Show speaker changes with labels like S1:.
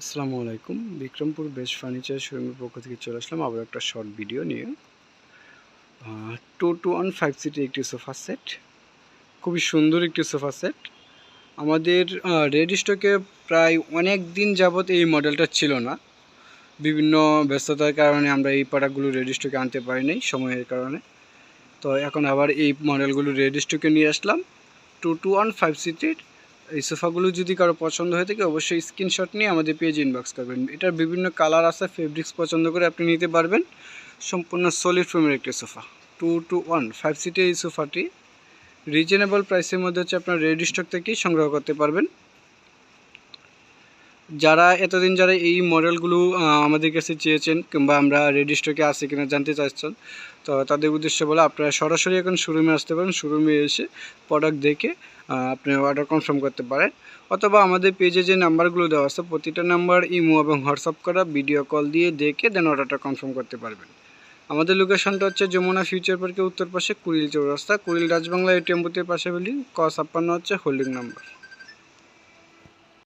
S1: আসসালামু আলাইকুম। Bikrampur best furniture শোরুমের পক্ষ থেকে চলে আসলাম আবার একটা শর্ট ভিডিও নিয়ে। টু টু ওয়ান ফাইভ সিটের একটি সোফা সেট। খুবই সুন্দর একটি সোফা সেট। আমাদের রেড স্টকে প্রায় অনেক দিন যাবৎ এই মডেলটা ছিল না। বিভিন্ন ব্যস্ততার কারণে আমরা এই প্রোডাক্টগুলো রেড স্টকে আনতে পারিনি সময়ের কারণে। তো এখন আবার এই মডেলগুলো রেড স্টকে নিয়ে আসলাম। টু টু ওয়ান ফাইভ সিটের এই সোফাগুলো যদি কারও পছন্দ হয়ে থাকে, অবশ্যই স্ক্রিনশট নিয়ে আমাদের পেজ ইনবক্স করবেন। এটার বিভিন্ন কালার আছে ফেব্রিক্স পছন্দ করে আপনি নিতে পারবেন। সম্পূর্ণ সলিড ফ্রেমের একটি sofa. Two two one five city এই সোফাটি। রিজনেবল প্রাইসের মধ্যে হচ্ছে আপনার রেডি স্টক থেকেই সংগ্রহ করতে পারবেন। যারা এতদিন যারা এই মডেলগুলো আমাদের কাছে চেয়েছেন কিংবা আমরা রেডি স্টকে আছে কিনা জানতে চাচ্ছেন, তো তাদের উদ্দেশ্যে বলে আপনারা সরাসরি এখন শোরুমে আসতে পারেন শোরুমে এসে প্রোডাক্ট দেখে আপনি অর্ডার কনফার্ম করতে পারেন। অথবা আমাদের পেজে যে নাম্বারগুলো দেওয়া আছে, প্রতিটা নাম্বার ইমো এবং হোয়াটসঅ্যাপ করা ভিডিও কল দিয়ে দেখে দেন অর্ডারটা কনফার্ম করতে পারবেন। আমাদের লোকেশনটা হচ্ছে যমুনা ফিউচার পার্কের উত্তর পাশে কুড়িল চৌরাস্তা, কুড়িল রাজবাংলা এটিএম বুথের পাশে বিল্ডিং ক ছাপ্পান্ন হচ্ছে হোল্ডিং নাম্বার